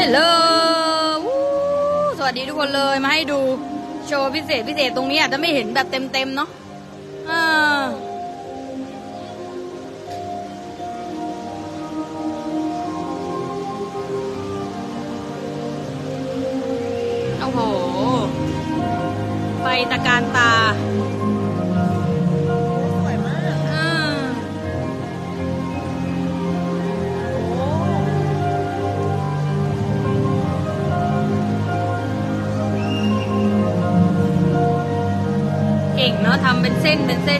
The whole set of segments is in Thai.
เฮลโหลสวัสดีทุกคนเลยมาให้ดูโชว์พิเศษพิเศษตรงนี้อาจจะไม่เห็นแบบเต็มๆเนาะอ่าโอ้โหไฟตะการตา เป็นเส้นเป็นเส้น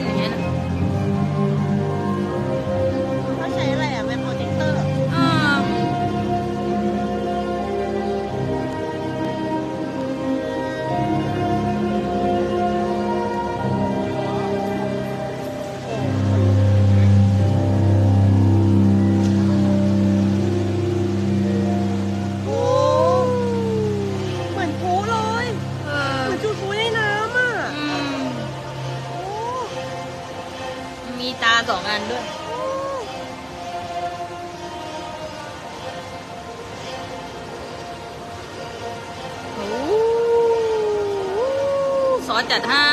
จัดให้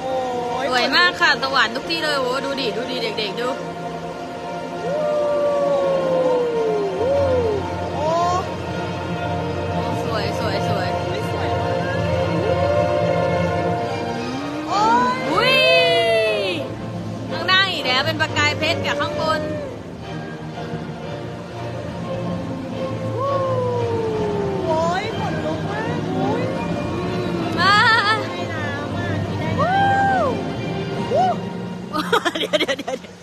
โอ้ยสวยมากค่ะสวรรค์ทุกที่เลยโอ้ดูดิดูดิเด็ก ๆ ดู โอ้สวยสวยสวยไม่สวยมากโอ้ยอุ้ยข้างหน้าอีกแล้วเป็นประกายเพชรกับข้างบน เดี๋ยวเดี๋ยวเดี๋ยวเดี๋ยว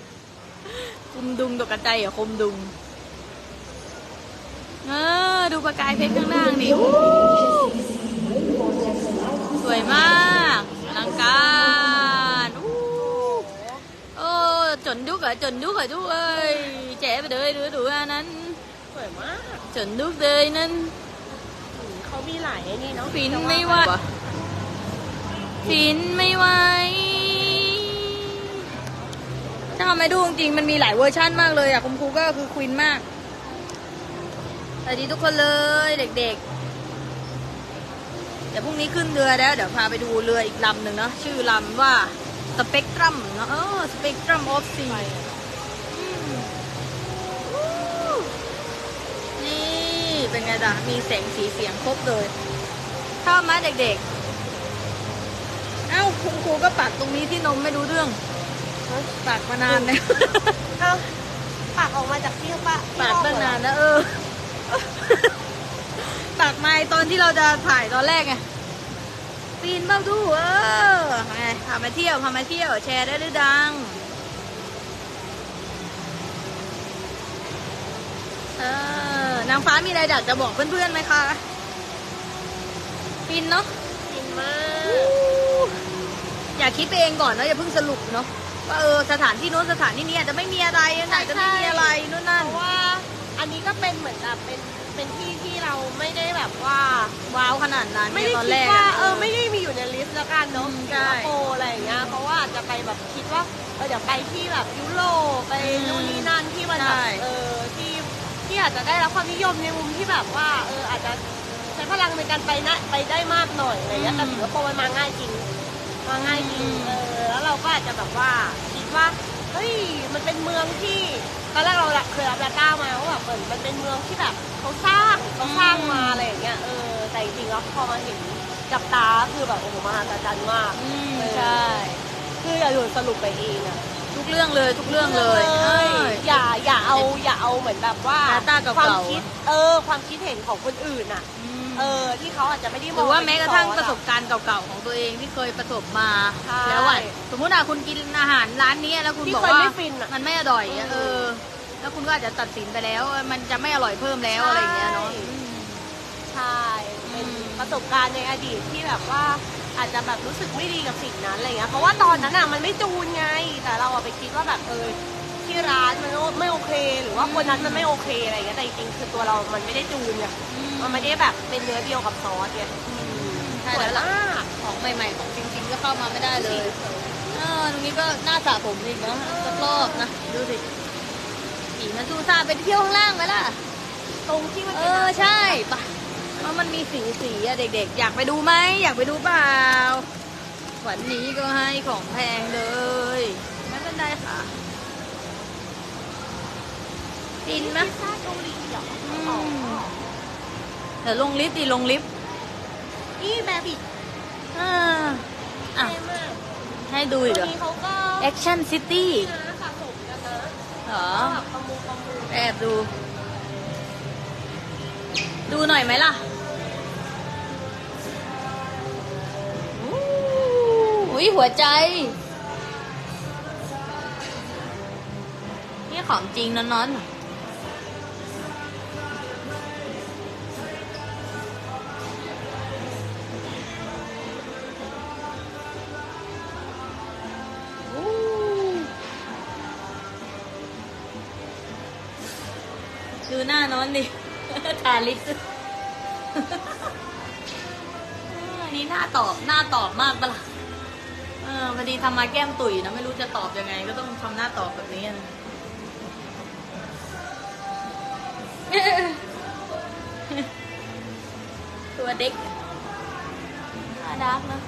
คุมดุงตกกระใจเหรอคุมดุง เออ ดูประกายเพชรข้างล่างดิอู้สวยมากอลังการอู้โอ้จนดุกเหรอจนดุกเหรอทุกเอ้ยแจ๋ไปเลยดูดูอันนั้น สวยมาก จนดุกเลยนั่นเขามีหลายไอ้นี่เนาะฟินไม่ไหวฟินไม่ไหว ถ้าไม่ดูจริงๆมันมีหลายเวอร์ชั่นมากเลยอะคุณครูก็คือควินมากสวัสดีทุกคนเลยเด็กๆ เดี๋ยวพรุ่งนี้ขึ้นเรือแล้ว เดี๋ยวพาไปดูเรืออีกลำหนึ่งเนาะชื่อลำว่าสเปกตรัมเนาะเออสเปกตรัมออฟซีนี่เป็นไงจ๊ะมีแสงสีเสียงครบเลยชอบไหมเด็กๆ เอ้าคุณครูก็ปักตรงนี้ที่นมไม่รู้เรื่อง ปักมานานแล้วเอาปากออกมาจากที่ปะปากตั้งนานนะเออปากไม้ตอนที่เราจะถ่ายตอนแรกไงปีนเบ้าดูเออไงพามาเที่ยวพามาเที่ยว แชร์ได้ด้วยดัง เออนางฟ้ามีอะไรอยากจะบอกเพื่อนๆไหมคะปีนเนาะกินมาก อย่าคิดไปเองก่อนนะอย่าเพิ่งสรุปเนาะ ว่าเออสถานที่นู้นสถานที่นี้อาจจะไม่มีอะไรอาจจะไม่มีอะไรนู่นนั่นเพราะว่า อันนี้ก็เป็นเหมือนแบบเป็นเป็นที่ที่เราไม่ได้แบบว่าว้าวขนาดนั้นไม่เนี่ยได้ตอนคิแรดกว่าอะเออไม่ได้มีอยู่ในลิสต์แล้วกันเนาะอืมสิงใช่คโปร์อะไรอย่างเงี้ยเพราะว่าอาจจะไปแบบคิดว่าเออเดี๋ยวไปที่แบบยุโรปไปอืมนู่นนี่นั่นที่มันแบใช่บเออที่ที่อาจจะได้รับความนิยมในมุมที่แบบว่าเอออาจจะใช้พลังในการไปนะไปได้มากหน่อยอะไรเงี้ยแต่สิงคโปร์มันมาง่ายจริงมาง่ายจริงเออ แล้วเราก็อาจจะแบบว่าคิดว่าเฮ้ยมันเป็นเมืองที่ตอนแรกเราเคยรับดาต้ามาว่าแบบเหมือนมันเป็นเมืองที่แบบเขาสร้างเขาสร้างมาอะไรอย่างเงี้ยเออแต่จริงๆแล้วพอมาเห็นกับตาคือแบบโอ้โหมหัศจรรย์มากอืมเออใช่ คืออย่าอยู่สรุปไปเองอะ ทุกเรื่องเลยทุกเรื่องเลยเอ้ยอย่าอย่าเอาอย่าเอาเหมือนแบบว่า Data เก่าๆ ความคิดเออ ความคิดเห็นของคนอื่นอะม เออที่เขาอาจจะไม่ได้มหองรือว่าไปแม้ที่กระทั่งซอสประสบอะการณ์เก่าๆของตัวเองที่เคยประสบมาใช่แล้วอะสมมติอะคุณกินอาหารร้านนี้แล้วคุณที่บอกเคยว่าไม่ฟินอะมันไม่อร่อยอะอืมเออ แล้วคุณก็อาจจะตัดสินไปแล้วว่ามันจะไม่อร่อยเพิ่มแล้วอะไรอย่างเงี้ยเนาะ ใช่อืมใช่เป็นอืม ประสบการณ์ในอดีตที่แบบว่าอาจจะแบบรู้สึกไม่ดีกับสิ่งนั้นอะไรเงี้ยเพราะว่าตอนนั้นอะมันไม่จูนไง แต่เราอะไปคิดว่าแบบเออที่ร้านมันไม่โอเค หรือว่าคนนั้นมันไม่โอเคอะไรเงี้ยแต่จริงๆคือตัวเรามันไม่ได้จูนไงมั นไม่ได้แบบเป็นเนื้อเดียวกับซอสเนี่ยใช่สวยแล้วล่ะมากของใหม่ๆของจริงๆก็เข้ามาไม่ได้เลยเออตรงนี้ก็น่าสระผมอีกเนาะสักรอบนะดูสิสีมันซูซ่าไปเที่ยวข้างล่างไหมล่ะ ตรงที่มันเอป็นอใช่ปะเพราะมันมีสีสีอะเด็กๆ อยากไปดูไหมอยากไปดูเปล่า วันนี้ก็ให้ของแพงเลยไม่เป็นไรค่ะฟินไหม พิซซ่าเกาหลีเหรออือ๋อม เดี๋ยวลงลิฟต์ดิลงลิฟต์นี่แบบิกอ่าอะ เท่มากให้ดูอีกเหรตัวอ นี้เขาก็ Action City นะสะสมกันนะเหรอแบบประมูลประมูลแอบดู ดูหน่อยไหมล่ะอู้อุ้ยหัวใจ นี่ของจริงนอนๆ ดูหน้านอนดิทาลิปอันนี้หน้าตอบหน้าตอบมากปะล่ะเออพอดีทำมาแก้มตุ๋ยนะไม่รู้จะตอบยังไง ก็ต้องทำหน้าตอบแบบนี้นะตัวเด็กน่ารักนะ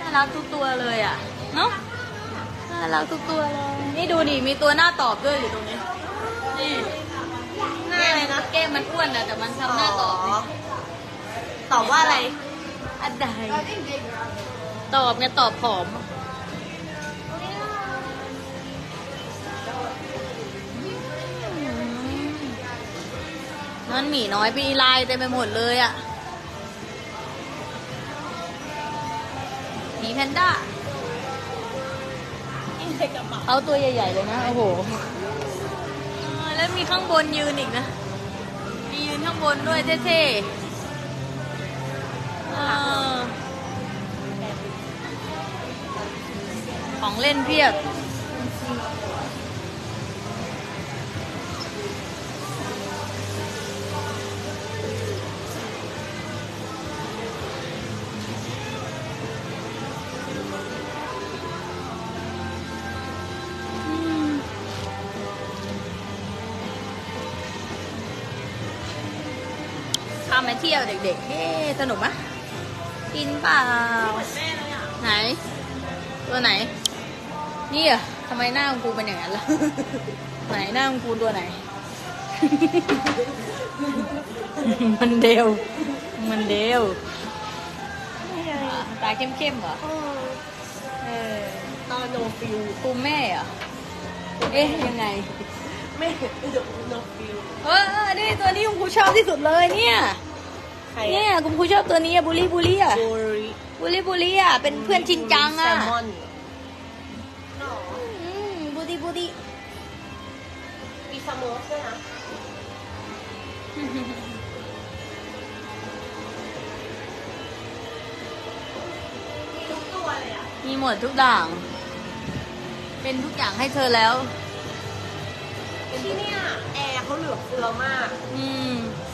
น่ารักทุกตัวเลยอะ เนาะน่ารักทุกตัวเลย นี่ดูดิมีตัวหน้าตอบด้วยอยู่ตรงนี้ น้าอะไรนะแก้มมันอ้วนอะแต่มันทำหน้าตอบนี่ตอบว่าอะไรอันใดตอบไงตอบผอม นั่นหมีน้อยปีลายเต็มไปหมดเลยอะหมีแพนด้านี่ในกระเป๋าเอาตัวใหญ่ ๆ เลยนะ โอ้โหเออแล้วมีข้างบนยืนอีกนะมียืน ข้างบนด้วยเท่ๆเออของเล่นเพียบ ยวเด็กๆ เฮ้สนุกไหมกินเปล่าเหมือนแม่เลยอะไหน ตัวไหน นี่เหรอะทำไมหน้าของกูเป็นอย่างนั้นล่ะ ไหนหน้าของกูตัวไหน มันเดว มันเดว ตาเข้มๆเหรอ เออตอนโนฟิลกูแม่เหรอ เอ๊ะยังไงแม่เดี๋ยวโนฟิลเออนี่ตัวนี้คุณครูชอบที่สุดเลยเนี่ย ใครเนี่ยคุณครูชอบตัวนี้อะบุลี่บุลี่อะโบริบุลี่บุลี่อะเป็นเพื่อนชินจังแซอะลมอนอืมบุลี่บุลี่มีสโมกด้วยนะมีทุกตัวเลยอะมีหมดทุกอย่าง เป็นทุกอย่างให้เธอแล้ว ที่เนี่ยแอร์เขาเหลือเฟือมาก อืมนึ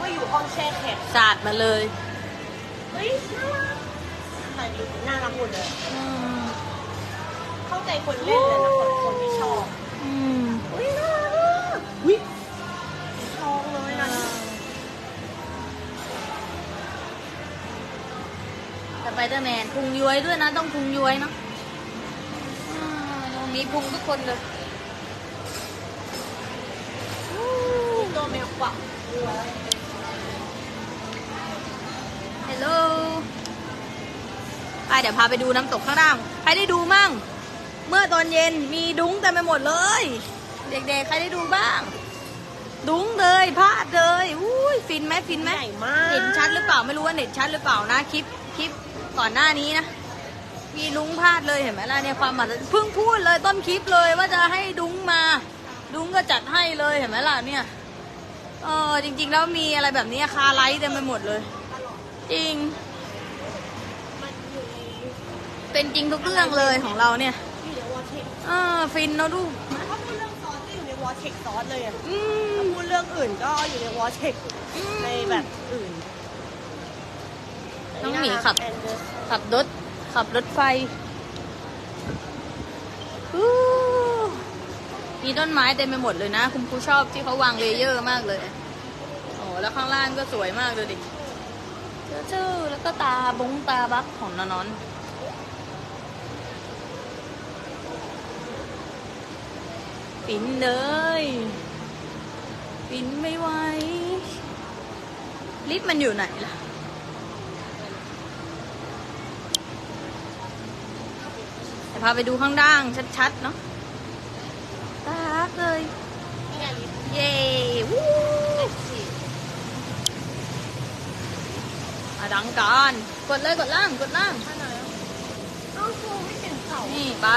กว่าอยู่ห้องแช่แข็งสาดมาเลยเฮ้ยน่ารักแต่ดีน่ารักหมดเลยอืมเข้าใจคนเล่นเลยนะคนคนที่ชอบอืมอุ้ยน่ารักอะอุ้ยชองเลยนะสไปเดอร์แมนพุงย้วยด้วยนะต้องพุงย้วยเนาะอ่าตรงนี้พุงทุกคนเลยตัวเมลกว่าฮัล โหลไปเดี๋ยวพาไปดูน้ำตกข้างล่าง ใครได้ดูมั่ง เมื่อตอนเย็นมีดุ้งเต็มไปหมดเลย เด็กๆ ใครได้ดูบ้าง ดุ้งเลยพลาดเลยอุ้ยฟินไหมฟินไหมใหญ่มากเห็นชัดหรือเปล่าไม่รู้ว่าเน็ตชัดหรือเปล่านะคลิปคลิปก่อนหน้านี้นะมีดุ้งพลาดเลยเห็นไหมล่ะเนี่ยความหมายเพิ่งพูดเลยต้นคลิปเลยว่าจะให้ดุ้งมา ดุ้งก็จัดให้เลยเห็นไหมล่ะเนี่ยเออจริง ๆ แล้วมีอะไรแบบนี้คาไลท์เต็มไปหมดเลย จริงมันอยู่ในเป็นจริงทุกเรื่องเลยของเราเนี่ยอยู่ในวอเทคเออฟินเนาะดูถ้าพูดเรื่องซอสก็อยู่ในวอเทคซอสเลยอะอืมถ้าพูดเรื่องอื่นก็อยู่ในวอเทคอืมในแบบอื่นน้องหมีขับแอนเดอร์ขับรถ ขับรถไฟอู้มีต้นไม้เต็มไปหมดเลยนะ คุณครูชอบที่เขาวางเลเยอร์มากเลย โอ้แล้วข้างล่างก็สวยมากเลยดิ เจ้าๆแล้วก็ตาบงตาบักของนอนอนปิ่นเลยปิ่นไม่ไหวลิฟมันอยู่ไหนล่ะจะพาไปดูข้างล่างชัดๆ เนาะตารักเลย เย้ วู้อลังการ กดเลยกดล่างกดล่างท่านไหนเอ้าครูไม่เห็นเขานี่ไป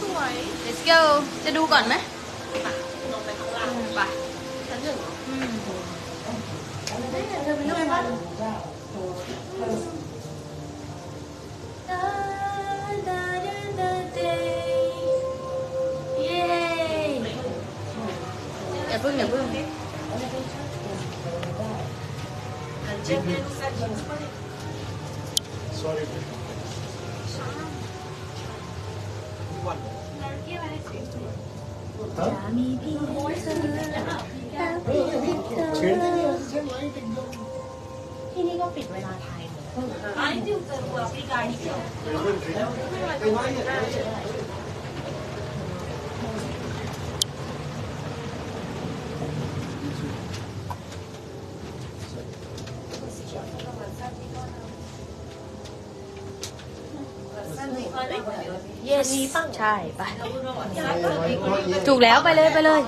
สวย let's go จะดูก่อนไหมค่ะลงไปข้างล่างไปชั้นหนึ่งเหรออืมได้เธอเป็นยังไงบ้างเย้อย่าพึ่งอย่าพึ่ง Sorry. One. จะมีพี่เธอและพี่เธอ ที่นี่ก็ปิดเวลาไทยไอ้ที่เจอตัวพี่กายนี่เดียว yes ใช่ไปถูกแล้วไปเลยไปเลย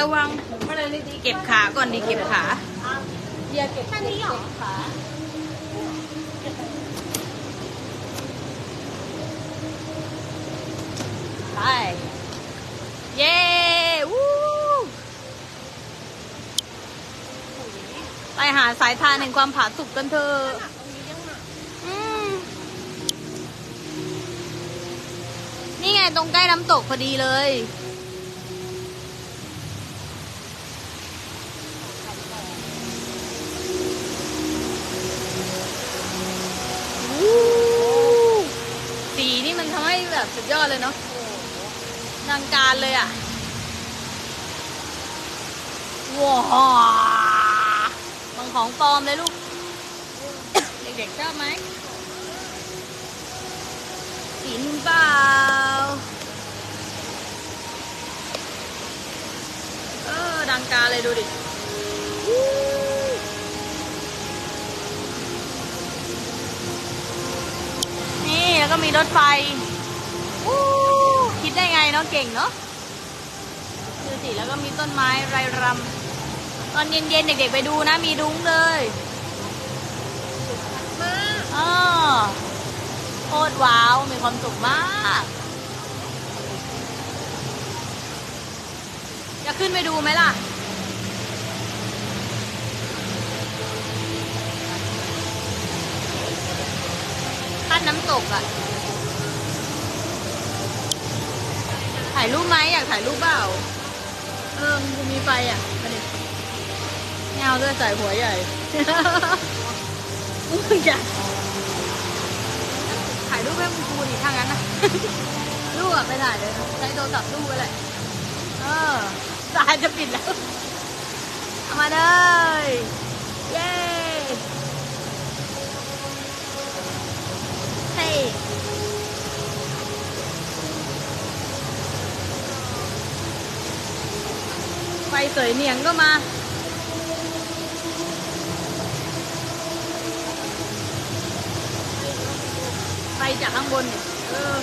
ระวังเก็บขาก่อนดีเก็บขาเยเก็บแค่นี้เหรอขาไปเย้วู้ไปหาสายทานแห่งความผาสุกกันเถอะ ตรงใกล้น้ำตกพอดีเลย สีนี่มันทำให้แบบสุดยอดเลยเนาะดังการเลยอะ ว้าวมันของปลอมเลยลูก เด็กๆชอบไหม กินเปล่า เออดังการเลยดูดิวู้นี่แล้วก็มีรถไฟวู้คิดได้ไงเนาะเก่งเนาะดูสิแล้วก็มีต้นไม้ไรรำตอนเย็นๆเด็กๆไปดูนะ มีดุ้งเลยมากอ๋อโคตรว้าว มีความสุขมาก จะขึ้นไปดูไหมล่ะ ขั้นน้ำตกอะ่ะถ่ายรูปไหมอยากถ่ายรูปเปล่า เออกูมีไฟอะมาดิเงาด้วยใส่หัวใหญ่อุ้ยอยากถ่ายรูปให้คุณครูดิถ้างั้นนะรูปอะไปถ่ายเลยนะใช้โทรศัพท์รูปไปแหละเออ สาจะปิดแล้วเอามาเลยเย้เฮ้ไฟสวยเหนียงก็มาไปจากข้างบนเนี่ยเออ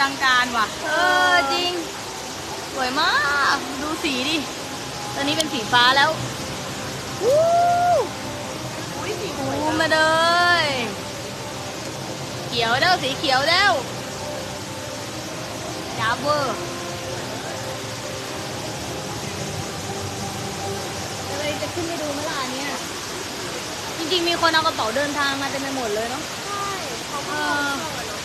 เออดังการว่ะ เออจริง สวยมาก ดูสีดิ ตอนนี้เป็นสีฟ้าแล้ววู้อุ้ยสีสปูวยมาเลยเขียวเด้วสีเขียวเด้วจับเวอร์เลยจะขึ้นไปดูเมื่อไหร่เนี่ย จริงๆ มีคนเอากระเป๋าเดินทางมาเต็มไปหมดเลยเนาะ ใช่เขา เอ ก็ อ ชอบอะเนาะ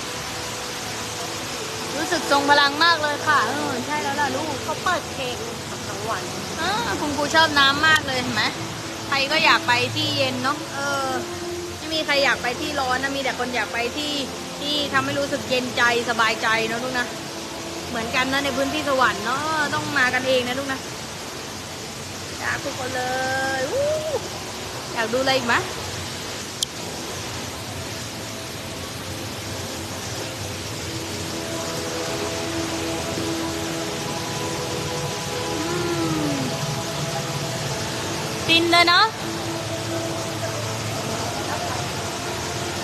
รู้สึกทรงพลังมากเลยค่ะเออใช่แล้วล่ะลูกเขาเปิดเพลงทั้งวันอ่าคุณครูชอบน้ำมากเลยเห็นไหมใครก็อยากไปที่เย็นเนาะเออ ไม่มีใครอยากไปที่ร้อนนะมีแต่คนอยากไปที่ที่ทำให้รู้สึกเย็นใจสบายใจเนอะลูกนะเหมือนกันนะในพื้นที่สวรรค์เนาะต้องมากันเองนะลูกนะอยากทุกคนเลยอู้อยากดูอะไรอีกไหม ฟินเลยเนาะ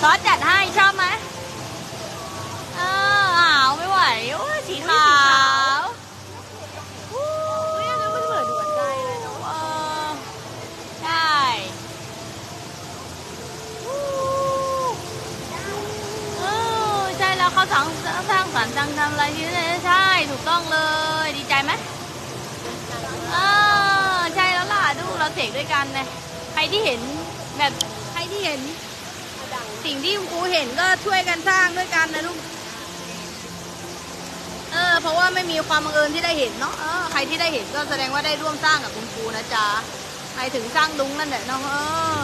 ซอสจัดให้ชอบไหมเออหาวไม่ไหวโอ้ยสีขาวอู้เฮ้ยอันนั้นมันเหมือนหัวใจเลยเนาะเออใช่อู้เออใช่แล้วเขาสร้างสร้างสรรค์จังทำอะไรที่ใช่ถูกต้องเลย ดีใจไหมเออ เราเสกด้วยกันเลยใครที่เห็นแบบใครที่เห็น สิ่งที่ครูเห็นก็ช่วยกันสร้างด้วยกันนะลูกเออเพราะว่าไม่มีความบังเอิญที่ได้เห็นเนาะเออใครที่ได้เห็นก็แสดงว่าได้ร่วมสร้างกับคุณครูนะจ๊ะใครถึงสร้างดุ้งนั่นแหละเนาะเอ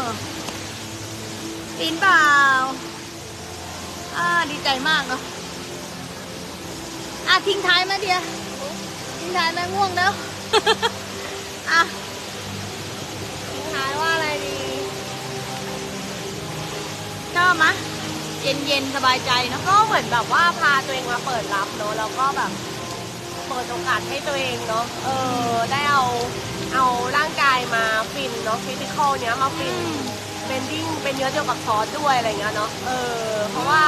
อปีนเปล่าอ่าดีใจมากเนาะอะทิ้งท้ายมาเดียทิ้งท้ายมาง่วงแล้วอะ ทิ้งท้ายว่าอะไรดีชอบมะ เย็นเย็นๆสบายใจเนาะก็เหมือนแบบว่าพาตัวเองมาเปิดรับเนอะแล้วก็แบบ เปิดโอกาสให้ตัวเองเนอะเออ ได้เอา เอาร่างกายมาฟินเนาะฟิสิกอลเนี้ยมาฟินเบนดิ้งเป็นเนื้อเดียวกับซอสด้วยอะไรเงี้ยเนาะเออ เพราะว่า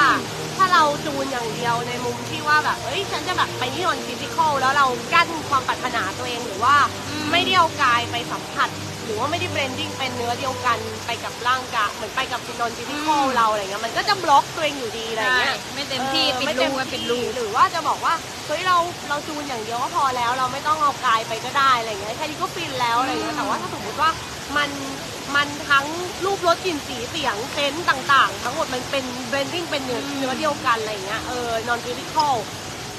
ถ้าเราจูนอย่างเดียวในมุมที่ว่าแบบ เอ้ย ฉันจะแบบไปที่นอนฟิสิกอลแล้วเรากั้นความปรารถนาตัวเองหรือว่าอืมไม่ได้เอากายไปสัมผัสห รือว่าไม่ได้เบรนดิ้งเป็นเนื้อเดียวกันไปกับร่างกายเหมือนไปกับนอนฟิสิกอลเราอะไรเงี้ยมันก็จะบล็อกตัวเองอยู่ดีอะไรเงี้ยไม่เต็มที่ออปิดไม่รูเต็มกันปิดที่รูหรือว่าจะบอกว่าเฮ้ยเราเราจูนอย่างเดียวก็พอแล้ว เราไม่ต้องเอากายไปก็ได้อะไรเงี้ยแค่นี้ก็ฟินแล้วอะไรเงี้ยแต่ว่าถ้าสมมติว่ามันมันทั้งรูปรสกลิ่นสีเสียงเซนต์ต่างๆ ทั้งหมดมันเป็นเบรนดิ้งเป็นเนื้อเนื้อเดียวกันอะไรเงี้ยเออนอนฟิสิกอล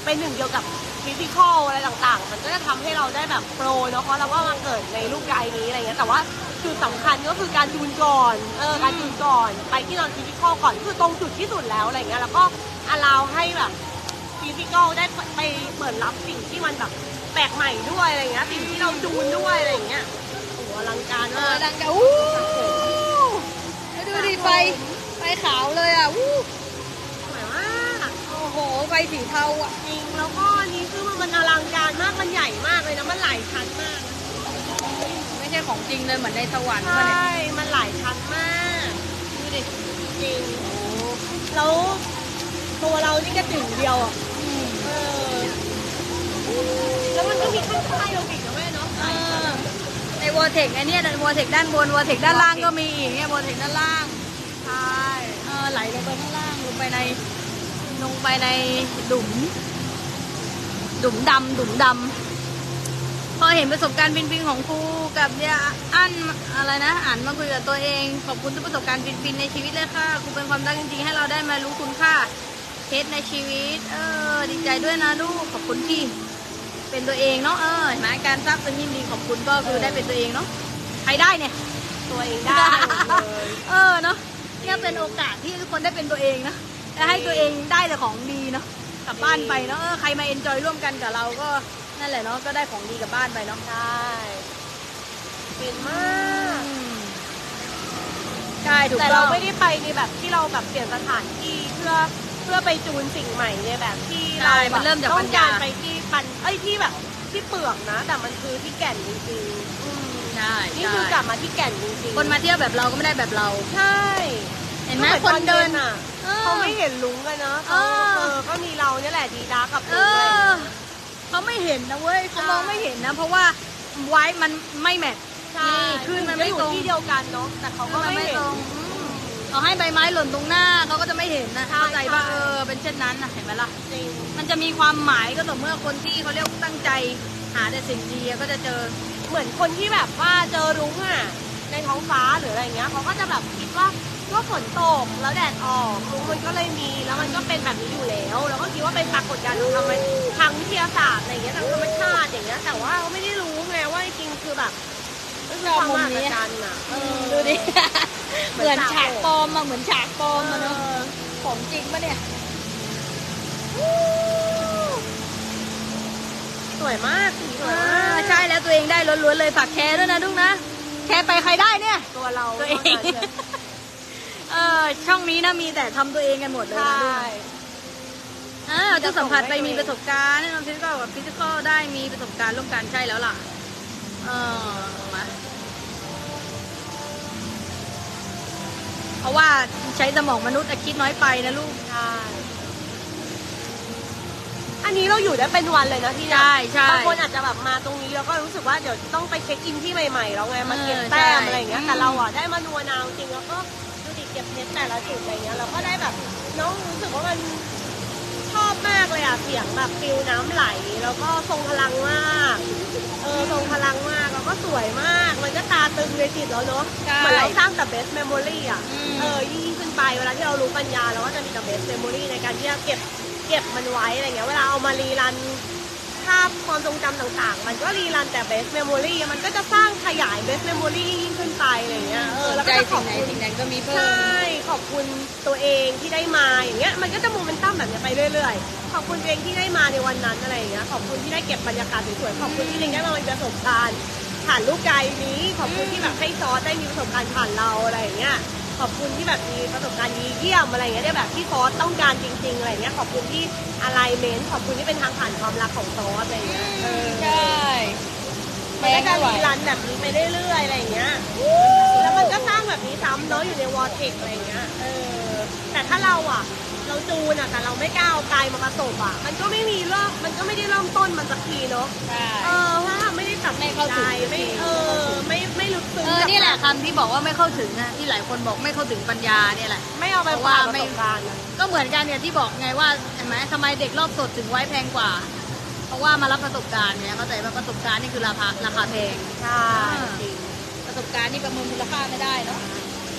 เป็นหนึ่งเดียวกับ ฟิสิกอลอะไรต่างๆ มันก็จะทำให้เราได้แบบโปรเนาะเพราะเราว่ามาเกิดในรูปกายนี้อะไรเงี้ยแต่ว่าจุดสำคัญก็คือการจูนก่อนเออการจูนก่อนไปที่นอนฟิสิกอลก่อนคือตรงจุดที่สุดแล้วอะไรเงี้ยแล้วก็อลาวให้แบบฟิสิกอลได้ไปเปิดรับสิ่งที่มันแบบแปลกใหม่ด้วยอะไรเงี้ยสิ่งที่เราจูนด้วยอะไรเงี้ยโอ้โหอลังการเอมาอก ดังจะอู้แล้วดูดิไฟไฟขาวเลยอะอู้สวยมาก โอ้โหไฟสีเทาอะ จริงแล้วก็อันนี้คือมันอลังการมากมันใหญ่มากเลยนะมันหลายชั้นมากไม่ใช่ของจริงเลยเหมือนในสวรรค์ใชมาเนี่ย่ มันหลายชั้นมากดูดิจริงแล้วตัวเรานี่ก็ติ่งเดียวอะอืมเออแล้วมันก็มีข้างใต้เราอีกนะแม่เนาะเออในวอเทคไอเนี้ยในวอเทคด้านบนวอเทคด้านล่างก็มีอย่างเงี้ยวอเทคด้านล่าง ใช่ เออไหลลงไปข้างล่างลงไปใน ลงไปในดุมดุมดำดุมดำพอเห็นประสบการณ์ฟินๆของครูกับเนี่ยอันอะไรนะอ่านมาคุยกับตัวเองขอบคุณทุกประสบการณ์ฟินๆในชีวิตเลยค่ะครูเป็นความรักจริงๆให้เราได้มารู้คุณค่าเคสในชีวิต เออ ดีใจด้วยนะลูกขอบคุณที่เป็นตัวเองเนาะเออเห็นไหมการทราบซึ้งยินดีขอบคุณก็คือได้เป็นตัวเองเนาะใครได้เนี่ย ตัวเองได้หมดเลยเออเนาะเนี่ยเป็นโอกาสที่ทุกคนได้เป็นตัวเองนะ และให้ตัวเองได้แต่ของดีเนาะกลับบ้านไปเนาะเออใครมาเอนจอยร่วมกันกับเราก็นั่นแหละเนาะก็ได้ของดีกลับบ้านไปเนาะใช่ฟินมากอืมใช่ถูกแต่ต้เราองไม่ได้ไปในแบบที่เราแบบเปลี่ยนสถานที่เพื่อเพื่อไปจูนสิ่งใหม่ในแบบที่เราใช่แบมันบเริ่มจากต้ปัอญงญา การไปที่ปันเอ้ยที่แบบที่เปลือกนะ แต่มันคือที่แก่นจริงๆอืมใช่นี่ใช่คือกลับมาที่แก่นจริงๆคนมาเที่ยวแบบเราก็ไม่ได้แบบเรา ใช่ เห็นไหมก็คนตอเดินอะออ เขาไม่เห็นลุงกันเนาะเขาเออเออก็มีเราเนี่ยแหละดีดากับเอลุงเลย อเขาไม่เห็นนะเว้ยเขาใช่มองไม่เห็นนะ เพราะว่าไว้มันไม่แมท ใช่นี่ขึ้นมันไม่อยู่ตรงที่เดียวกันเนาะแต่เขาก็ไม่เห็นตรงอืมเอาให้ใบไม้หล่นตรงหน้าเขาก็จะไม่เห็นนะใช่เข้าใจป่ะใช่ เออเป็นเช่นนั้นนะเห็นไหมล่ะ จริงมันจะมีความหมายก็ต่อเมื่อคนที่เขาเรียกตั้งใจ หาแต่สิ่งดีอะก็จะเจอ เหมือนคนที่แบบว่าเจอรุ้งอะในท้องฟ้าหรืออะไรเงี้ยเขาก็จะแบบคิดว่า ก็ฝนตกแล้วแดดออกมุ้งมันก็เลยมีแล้วมันก็เป็นแบบนี้อยู่แล้ว แล้วก็คิดว่าเป็นปรากฏการณ์ทางธรรมทางวิทยาศาสตร์อะไรอย่างเงี้ยทางธรรมชาติอย่างเงี้ยแต่ว่าเราไม่ได้รู้ไงว่าจริงๆคือแบบก็คือความมหัศจรรย์อะเออดูดิเหมือนฉากปลอมอะเหมือนฉากปลอมอะเนาะเออของจริงปะเนี่ยสวยมากสีสวยอ่มาากใช่แล้วตัวเองได้ล้วนๆเลยฝากแชร์ด้วยนะดุ้งนะแชร์ไปใครได้เนี่ย ตัวเราตัวเองเออช่องนี้นะมีแต่ทำตัวเองกันหมดเลยใชนะดุ้ง่อ่าจะสัมผัสไปจะส่งให้ตัวเองมีประสบการณ์แน่นอนฟิสิกอลกับฟิสิกอลได้มีประสบการณ์ร่วมกันใช่แล้วล่ะ เออมาเพราะว่าใช้สมองมนุษย์อะคิดน้อยไปนะลูก ใช่ อันนี้เราอยู่ได้เป็นวันเลยนะที่เนี่ยใช่ใช่บางคนอาจจะแบบมาตรงนี้แล้วก็รู้สึกว่าเดี๋ยวต้องไปเช็คอินที่ใหม่ๆแล้วไงมาเก็บเออแต้มใช่อะไรอย่างเงี้ยอืมแต่เราอะได้มานัวนาวจริงแล้วก็ดูดิเก็ บเพชรแต่ละจุดอะไรเงี้ยเราก็ได้แบบน้องรู้สึกว่ามันชอบมากเลยอะเสียงแบบฟิลน้ำไหล แล้วก็ทรงพลังมากเออทรงพลังมากแล้วก็สวยมาก มันก็ตาตึงในจิตแล้วเนาะใช่ เหมือนเราสร้างแต่ best memory อะอืมเออยิ่งขึ้นไปเวลาที่เรารู้ปัญญาเราก็จะมีแต่ best memory ในการที่จะเก็บเก็บมันไว้อะไรเงี้ยเวลาเอามารีรัน ภาพความทรงจำต่างๆ มันก็รีรันแต่ best memory มันก็จะสร้างขยาย best memory ยิ่งขึ้นไปอะไรเงี้ยเออแล้วใจก็จะขสิ่องบไหนคุณ สิ่งนั้นก็มีเพิ่ใชม่ ขอบคุณตัวเองที่ได้มาอย่างเงี้ยมันก็จะโมเมนตัมแบบเนี้ยไปเรื่อยๆ ขอบคุณตัวเองที่ได้มาในวันนั้นอะไรอย่างเงี้ยขอบคุณที่ได้เก็บบรรยากาศสวยๆขอบคุณที่เองได้มาเป็นประสบการณ์ผ่านลูกไกด์นี้ ขอบคุณที่แบบให้ซอสได้มีประสบการณ์ผ่านเราอะไรอย่างเงี้ย ขอบคุณที่แบบมีประสบการณ์ดีเยี่ยมอะไรอย่างเงี้ยได้แบบที่ซอสต้องการจริงๆอะไรอย่างเงี้ยขอบคุณที่อะไรเมนขอบคุณที่เป็นทางผ่านความรักของซอสอะไรอย่างเงี้ยเออใช่แพมันก็งจะไหวรีรันแบบนี้ไปเรื่อยๆอะไรอย่างเงี้ยแล้วมันก็สร้างแบบนี้ซ้ำเนาะอยู่ในวอร์เทกอะไรอย่างเงี้ยเออแต่ถ้าเราอะ เราจูนอะแต่เราไม่กล้าเอากายมาประสบอะมันก็ไม่มีเริ่มมันก็ไม่ได้เริ่มต้นมันสักทีเนาะใช่เออถ้าทำไม่ได้ตัดไม่เข้าถึงใจไม่เออไม่ไม่ ลึกซึ้งเออนี่แหละคำที่บอกว่าไม่เข้าถึงนะที่หลายคนบอกไม่เข้าถึงปัญญาเนี่ยแหละ ไม่เอาไปเพราะว่าผ่านประไม่ สบการณ์อะก็เหมือนกันเนี่ยที่บอกไงว่าเห็นไหมทำไมเด็กรอบสดถึงไว้แพงกว่า เพราะว่ามารับประสบการณ์เนี่ยเข้าใจว่าประสบการณ์นี่คือราคาราคาแพง ใช่จริงประสบการณ์นี่ประเมินมูลค่าไม่ได้เนาะ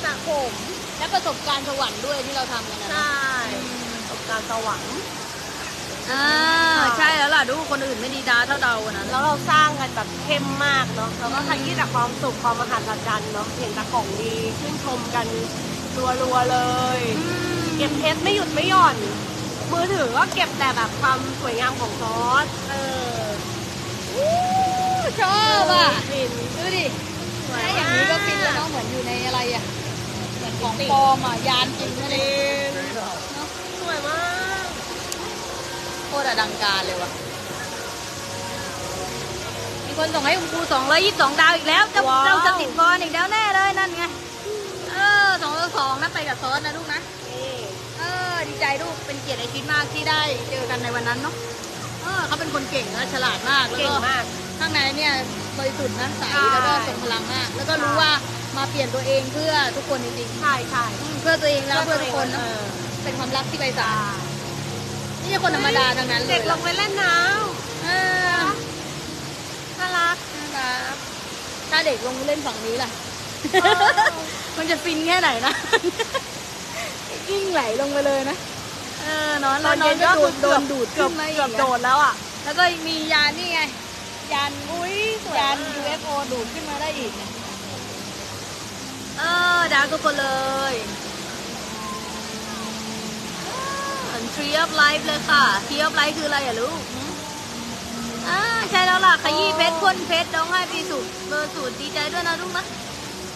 สระผมและประสบการณ์สวรรค์ด้วยที่เราทำกันนะใช่ประสบการณ์สวรรค์อ่าใช่แล้วล่ะดูคนอื่นไม่ดีดาเท่าเราอะนะแล้วเราสร้างกันแบบ เข้มมากเนาะแล้วก็ขยี้แต่ความสุขความมหัศจรรย์เนาะเห็นแต่ของดีชื่นชมกันรัวๆเลย เก็บเพชรไม่หยุดไม่หย่อน มือถือก็เก็บแต่แบบความสวยงามของซอสเออชอบอะฟินดูดิสวยถ้าอย่างนี้ก็ฟินแล้วเนาะเหมือนอยู่ในอะไรอะเหมือนของปลอมอะยานจริงนะจเนี่ริยงเนาะสวยมากโคตรอดังการเลยว่ะ มีคนส่งให้คุณครู222ดาวอีกแล้วจะว้าว เราจะติดบอลอีกแล้วแน่เลยนั่นไง เออสองต่อสองนะไปกับซอสนะลูกนะนี่เออดีใจลูกเป็นเกียรติไอคิดมากที่ได้เจอกันในวันนั้นเนาะ เออเขาเป็นคนเก่งและฉลาดมากแล้วเก่งก็มาก ข้างในเนี่ยบริสุทธิ์นะใสใช่ แล้วก็ทรงพลังมาก แล้วก็รู้ว่ามาเปลี่ยนตัวเองเพื่อทุกคนจริงใช่ใช่ๆอืมเพื่อตัวเองแล้วเพื่อทุกคนเอเนาะอเป็นความรักที่ไพศาลนี่ใช่คนธรรมดาทั้งนั้นเลยเด็กลงไปเล่นน้เออำ น่ารักนะครับถ้าเด็กลงเล่นฝั่งนี้ล่ะเออมันจะฟินแค่ไหนนะยิ่งไหลลงไปเลยนะเออนอนตแล้อวนนอเย็นนก็ก็ดูคือดโดเกือนบดูดเกืขึ้อบนมาอีกเกือบอะโดดแล้วอะ แล้วก็มียานนี่ไง ยานอุ้ยสวยยานมาก UFO ดูดขึ้นมาได้อีกเนี่ยเออดาวทุกคนเลยอัน Tree of Life เลยค่ะ Tree of Life คืออะไรอะลูกหืม อ่าใช่แล้วล่ะขยี้เพชรพ่นเพชรร้องไห้ปีสุดเบอร์สูตรดีใจด้วยนะลูกนะ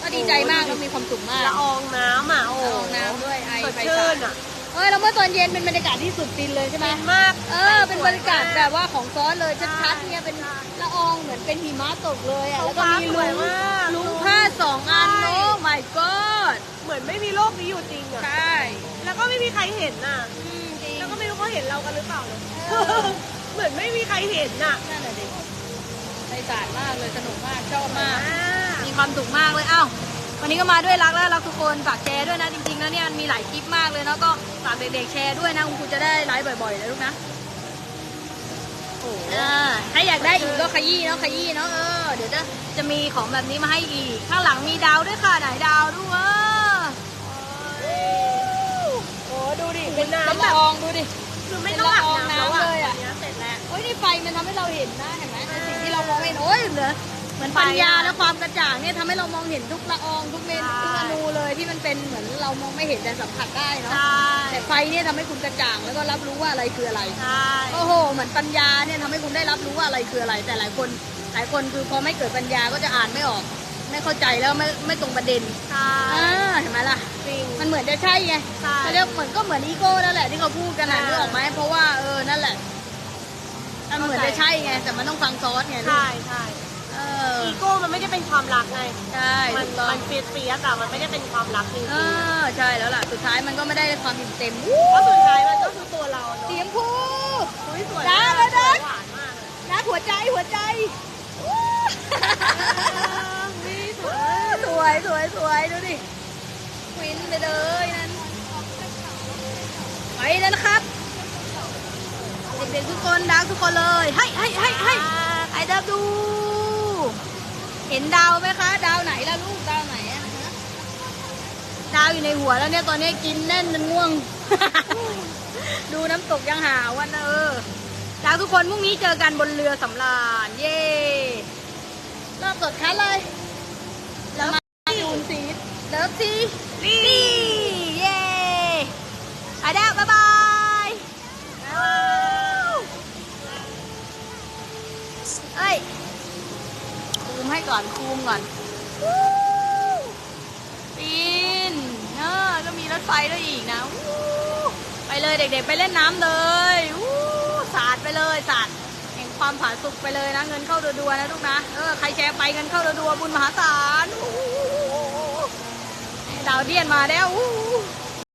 ก็ดีใจมากแล้วมีความสุขมากละอองน้ำอะโอ้โหละอองน้ำด้วยไอสดไฟชื่สาดนอะเอ้ยแล้วเมื่อตอนเย็นเป็นบรรยากาศที่สุดฟินเลยใช่ไหมเป็นมากเออเป็นบรรยากาศแบบว่าของซอสเลยชัดๆเนี่ยเป็นละอองเหมือนเป็นหิมะตกเลยอะแล้วก็มีสลุวยงมาก ลุงผ้าสองอันใช่โอ้ my god เหมือนไม่มีโลกนี้อยู่จริงอะ ใช่แล้วก็ไม่มีใครเห็นน่ะ อืมจริง แล้วก็ไม่รู้เขาเห็นเรากันหรือเปล่าเนอะเออ เหมือนไม่มีใครเห็นน่ะนั่นแหละดิไฟสาดมากเลยสนุกมากชอบมากอ่ามีความสุขมากเลยอ้าววันนี้ก็มาด้วยรักและรักทุกคนฝากแชร์ด้วยนะจริงๆแล้วเนี่ยมันมีหลายคลิปมากเลยเนาะก็ฝากเด็กๆแชร์ด้วยนะคุณครูจะได้ไลฟ์บ่อยๆนะลูกนะโอ้โหอ่าถ้าอยากได้อีกก็ขยี้เนาะขยี้เนาะเออเดี๋ยวจะจะมีของแบบนี้มาให้อีก ข้างหลังมีดาวด้วยค่ะไหนดาวด้วยเออเป็นน้ำเป็นแบละบอองดูดิคือไม่ต้องอาบเป็นละอองน้ำแล้วน้ำเลยอะ อะเนี้ยเสร็จแล้วโอ้ยนี่ไฟมันทำให้เราเห็นนะเห็นไหมในสิ่งที่เรามองไม่เห็นโอ้ยเหลือเหมือนปัญญาและความกระจ่างเนี่ยทำให้เรามองเห็นทุกละอองทุกเมนใช่ทุกอนูเลยที่มันเป็นเหมือนเรามองไม่เห็นแต่สัมผัสได้เนาะใช่แต่ไฟเนี่ยทำให้คุณกระจ่างแล้วก็รับรู้ว่าอะไรคืออะไรใช่โอ้โหเหมือนปัญญาเนี่ยทำให้คุณได้รับรู้ว่าอะไรคืออะไร แต่หลายคนหลายคนคือพอไม่เกิดปัญญาก็จะอ่านไม่ออก ไม่เข้าใจแล้วไม่ไม่ตรงประเด็นใช่อ่าเห็นไหมล่ะจริงมันเหมือนจะใช่ไงใช่เขาเรียกเหมือนก็เหมือนอีโก้นั่นแหละที่เขาพูดกันนะใช่นึกออกไหมเพราะว่าเออนั่นแหละ มันเหมือนจะใช่ไง แต่มันต้องฟังซอสไงลูกใช่ใช่เออ อีโก้มันไม่ได้เป็นความรักไงใช่มันถูกต้องมันเฟียสเฟียสอะมันไม่ได้เป็นความรักจริงเอๆอใช่แล้วล่ะ สุดท้ายมันก็ไม่ได้ความอิ่มเต็มเพราะสุดท้ายมันก็คือตัวเราเนาะเสียงพู อุ๊ยสวยจ้ามากแล้วนะหวานมากเลยนะหัวใจหัวใจอู้ นี่สสวยวยสวยสวยดูดิควินไปเลยนั่นไปแล้วนะครับ เด็กๆทุกคนดาวทุกคนเลยให้ให้ให้ให้ไอ้ดาวดู เห็นดาวไหมคะ ดาวไหนล่ะลูกดาวไหนอะฮะดาวอยู่ในหัวแล้วเนี่ยตอนนี้กินแน่นจนง่วง ดูน้ำตกยังหาวันเออดาวทุกคนพรุ่งนี้เจอกันบนเรือสำราญเย่รอบสดคันเลย แล้วมาดูนซีเลิฟซีนี่เย่ไปแล้วบ๊ายบายเอ้ยคูมให้ ก่อนคูมก่อนปีนเออก็มีรถไฟด้วยอีกนะไปเลยเด็กๆ ไปเล่นน้ำเลยวูสาดไปเลยสาดแห่งความผาสุกไปเลยนะ เงินเข้าดัวๆนะลูกนะเออใครแชร์ไปเงินเข้าดัวๆบุญมหาศาลดาวเดียนมาแล้ววู้